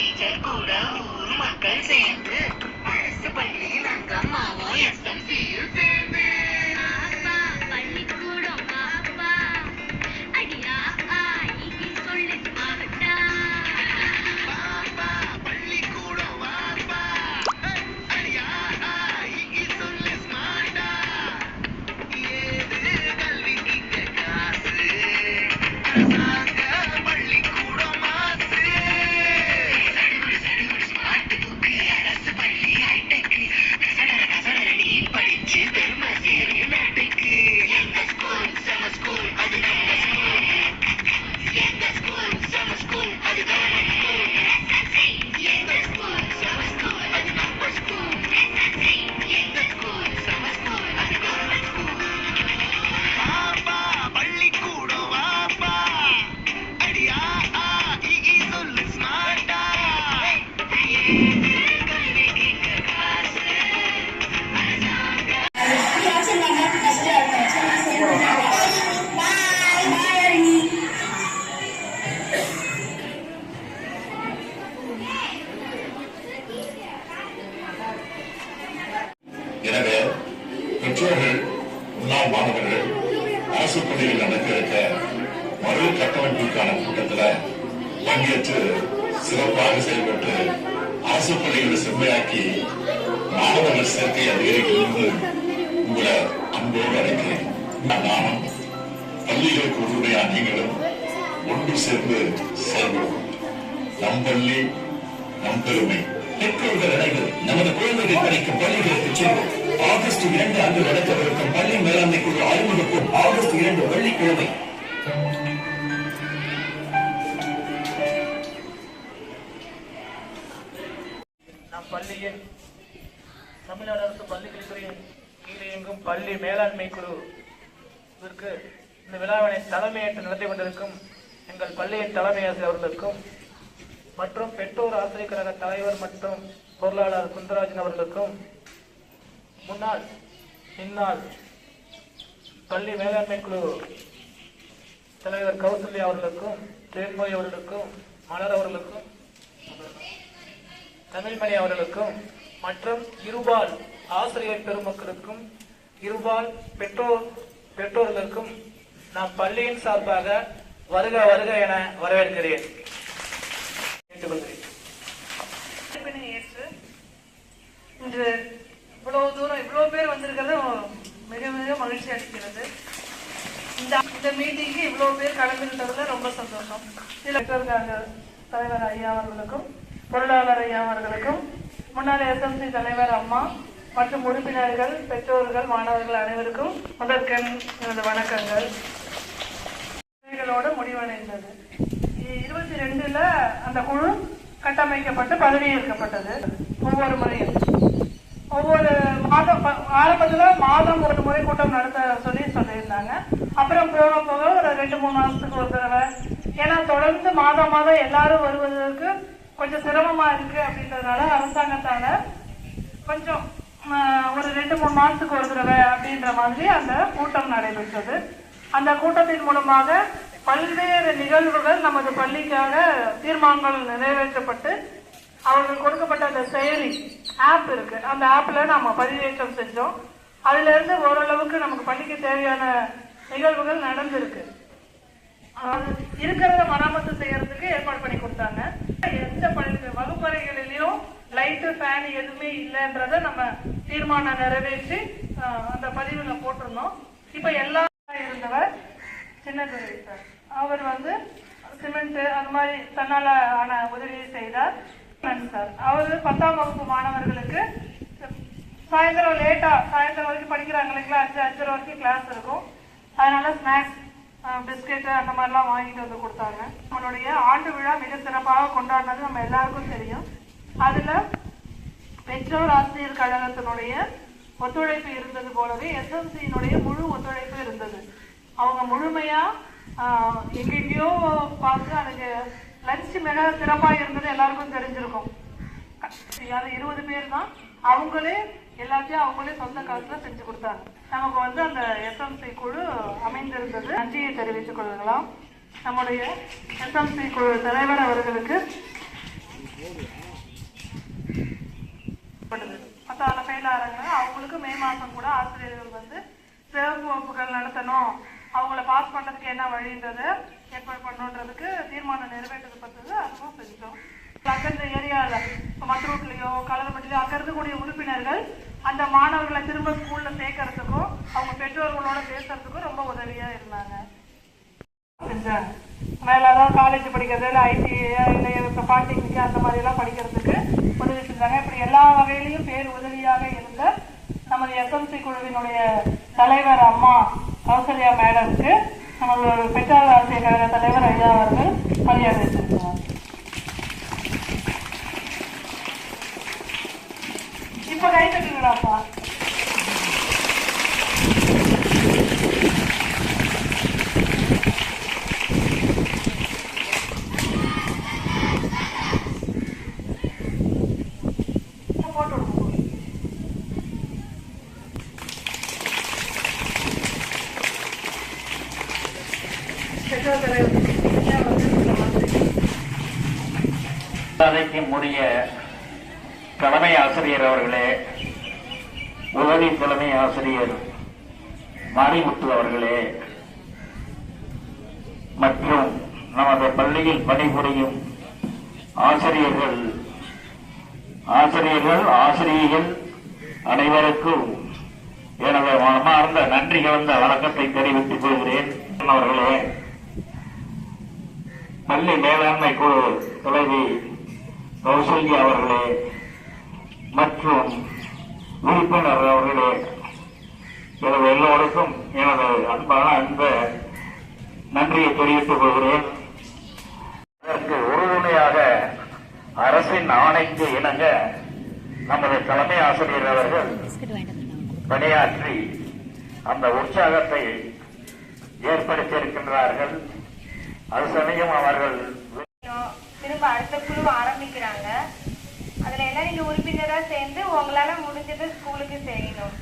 Teacher கூட ஊர் மக்கள் சேர்ந்து அரசு பள்ளியில் அங்கம்மாவும் எஸ்எம்சியில் சேர்ந்து முன்னாள் மாணவர்கள் அரசு மறு கட்டமைப்புக்கான கூட்டத்துல பங்கேற்று சிறப்பாக செயல்பட்டு அரசு பள்ளிகளை செம்மையாக்கி மாணவர்கள் சேர்க்கை அதிகரிக்கும் உங்களை அன்போடு அழைக்கிறேன். நானும் பள்ளிகளுக்கு உறுதுணையா நீங்களும் ஒன்று சேர்ந்து செயல்படுவோம். நம் பள்ளி நம் பெருமை. பெற்றோர்கள் அனைவரும் நமது குழந்தைகள் படிக்கும் பள்ளிகளுக்கு செல்வோம். ஆகஸ்ட் இரண்டு அன்று நடக்கவிருக்கும் பள்ளி மேலாண்மை குழு அறிமுகப்பும். ஆகஸ்ட் இரண்டு வெள்ளிக்கிழமை. நம் பள்ளியின் தமிழ்நாடு அரசு பள்ளிக்கல்வித்துறையின் கீழே இயங்கும் பள்ளி மேலாண்மை குழுவிற்கு இந்த விழாவினை தலைமையேற்று நடத்தி கொண்டிருக்கும் எங்கள் பள்ளியின் தலைமை ஆசிரியர் அவர்களுக்கும் மற்றும் பெற்றோர் ஆசிரியர் கழக தலைவர் மற்றும் பொருளாளர் குந்தராஜன் அவர்களுக்கும் முன்னாள் இந்நாள் பள்ளி மேலாண்மை குழு தலைவர் கௌசல்யா அவர்களுக்கும் தேன்மொழி அவர்களுக்கும் மலர் அவர்களுக்கும் தமிழ்மணி அவர்களுக்கும் மற்றும் இருபால் ஆசிரியர் பெருமக்களுக்கும் இருபால் பெற்றோர் பெற்றோர்களுக்கும் நாம் பள்ளியின் சார்பாக வருக வருக என வரவேற்கிறேன். கேட்டுக்கொள்கிறேன். இன்று இவ்வளோ தூரம் இவ்வளோ பேர் வந்திருக்கிறது மிக மிக மகிழ்ச்சி அளிக்கிறது. இந்த இந்த மீட்டிங்க்கு இவ்வளோ பேர் கலந்துகிட்டதுல ரொம்ப சந்தோஷம். இதில் தலைவர் ஐயா அவர்களுக்கும் பொருளாளர் ஐயா அவர்களுக்கும் முன்னாள் எஸ்எம்சி தலைவர் அம்மா மற்றும் உறுப்பினர்கள் பெற்றோர்கள் மாணவர்கள் அனைவருக்கும் முதற்கண் எனது வணக்கங்கள். பதவிகளோடு முடிவடைந்தது. இருபத்தி ரெண்டுல அந்த குழு கட்டமைக்கப்பட்டு பதவியேற்கப்பட்டது. ஒவ்வொரு முறையும். ஒவ்வொரு மாதம் ஆரம்பத்தில் மாதம் ஒரு முறை கூட்டம் நடத்த சொல்லி சொல்லியிருந்தாங்க. அப்புறம் போக போக ஒரு ரெண்டு மூணு மாதத்துக்கு ஒரு தடவை. ஏன்னா தொடர்ந்து மாதம் மாதம் எல்லாரும் வருவதற்கு கொஞ்சம் சிரமமாக இருக்கு அப்படின்றதுனால அரசாங்கத்தால் கொஞ்சம் ஒரு ரெண்டு மூணு மாதத்துக்கு ஒரு தடவை அப்படின்ற மாதிரி அந்த கூட்டம் நடைபெற்றது. அந்த கூட்டத்தின் மூலமாக பல்வேறு நிகழ்வுகள் நமது பள்ளிக்காக தீர்மானங்கள் நிறைவேற்றப்பட்டு அவர்கள் கொடுக்கப்பட்ட அந்த செயலி ஆப் இருக்கு. அந்த ஆப்ல நம்ம பதிவேற்றம் செஞ்சோம். அதுல இருந்து ஓரளவுக்கு நமக்கு பள்ளிக்கு தேவையான நிகழ்வுகள் நடந்திருக்கு. இருக்கிறத மராமத்து செய்யறதுக்கு ஏற்பாடு பண்ணி கொடுத்தாங்க. எந்த பள்ளி வகுப்பறைகளிலையும் லைட்டு ஃபேன் எதுவுமே இல்லைன்றத நம்ம தீர்மானம் நிறைவேற்றி அந்த பதிவுல போட்டிருந்தோம். இப்ப எல்லா இருந்தவர் சின்னதுரை சார். அவர் வந்து சிமெண்ட் அந்த மாதிரி தன்னால ஆன உதவியை செய்தார். சார் அவர் பத்தாம் வகுப்பு மாணவர்களுக்கு சாயந்தரம் லேட்டா சாயந்தரம் வரைக்கும் படிக்கிறாங்க இல்லைங்களா? அஞ்சு அஞ்சரை வரைக்கும் கிளாஸ் இருக்கும். அதனால ஸ்நாக்ஸ் பிஸ்கெட்டு அந்த மாதிரிலாம் வாங்கிட்டு வந்து கொடுத்தாங்க. நம்மளுடைய ஆண்டு விழா மிக சிறப்பாக கொண்டாடினது நம்ம எல்லாருக்கும் தெரியும். அதில் பெற்றோர் ஆசிரியர் கழகத்தினுடைய ஒத்துழைப்பு இருந்தது போலவே எஸ்எம்சியினுடைய முழு ஒத்துழைப்பு இருந்தது. அவங்க முழுமையாக ஆஹ், எங்கெங்கேயோ பார்த்து அதுக்கு லஞ்ச் மிக சிறப்பாக இருந்தது எல்லாருக்கும் தெரிஞ்சிருக்கும். அது இருபது பேர் தான். அவங்களே எல்லாத்தையும் அவங்களே சொந்த காசுல செஞ்சு கொடுத்தாங்க. நமக்கு வந்து அந்த எஸ்எம்சி குழு அமைந்திருந்தது. நன்றியை தெரிவித்துக் கொள்ளலாம் நம்முடைய எஸ்எம்சி குழு தலைவர் அவர்களுக்கு படுது மற்ற ஃபெயில் ஆகிறாங்க அவங்களுக்கு மே மாதம் கூட ஆசிரியர்கள் வந்து சிறப்பு வகுப்புகள் நடத்தணும். அவங்கள பாஸ் பண்ணுறதுக்கு என்ன வழின்றது ஏற்பாடு பண்ணணுன்றதுக்கு தீர்மானம் நிறைவேற்றப்பட்டது அதுவும் செஞ்சோம். அக்கந்த ஏரியாவில் இப்போ மற்றூட்லேயோ கலரப்பட்டிலையோ அங்கே இருக்கக்கூடிய உறுப்பினர்கள் அந்த மாணவர்களை திரும்ப ஸ்கூலில் சேர்க்கறதுக்கும் அவங்க பெற்றோர்களோட பேசுறதுக்கும் ரொம்ப உதவியாக இருந்தாங்க. செஞ்சாங்க மேலே அதாவது காலேஜ் படிக்கிறது இல்லை ஐடி இல்லை இப்போ பாலிடெக்னிக் அந்த மாதிரிலாம் படிக்கிறதுக்கு உதவி செஞ்சாங்க. இப்படி எல்லா வகையிலையும் பேர் உதவியாக இருந்த நமது எஸ்எம்சி குழுவினுடைய தலைவர் அம்மா கௌசல்யா மேடம்க்கு நம்மளோட பெற்றார் ஆசிரியர் கழக தலைவர் ஐயா அவர்கள் மரியாதை வச்சிருக்கிறார் இப்போ கை தட்டுங்கடாப்பா போட்டு விடுங்க பெற்றோர் தலைவர் ஐயா வந்து இந்த மாதிரி அதற்கு முடிய தலைமை ஆசிரியர் அவர்களே உதவி தலைமை ஆசிரியர் மாரிமுத்து அவர்களே மற்றும் நமது பள்ளியில் பணிபுரியும் ஆசிரியர்கள் ஆசிரியர்கள் ஆசிரியர்கள் அனைவருக்கும் எனது மனமார்ந்த நன்றி கலந்த வணக்கத்தை தெரிவித்துக் கொள்கிறேன். அவர்களே பள்ளி மேலாண்மை குழு தலைவி கௌசல்யா அவர்களே மற்றும் உறுப்பினர் அவர்களே எனது எல்லோருக்கும் எனது அன்பான அன்ப நன்றியை தெரிவித்துக் கொள்கிறேன். அதற்கு உறுதுணையாக அரசின் ஆணைக்கு இணங்க நமது தலைமை ஆசிரியர் அவர்கள் பணியாற்றி அந்த உற்சாகத்தை ஏற்படுத்தியிருக்கின்றார்கள். அது சமயம் அவர்கள் திரும்ப அடுத்த குழு ஆரம்பிக்கிறாங்க. அதுல எல்லாம் நீங்க உறுப்பினரா சேர்ந்து உங்களால முடிஞ்சதை ஸ்கூலுக்கு செய்யணும்.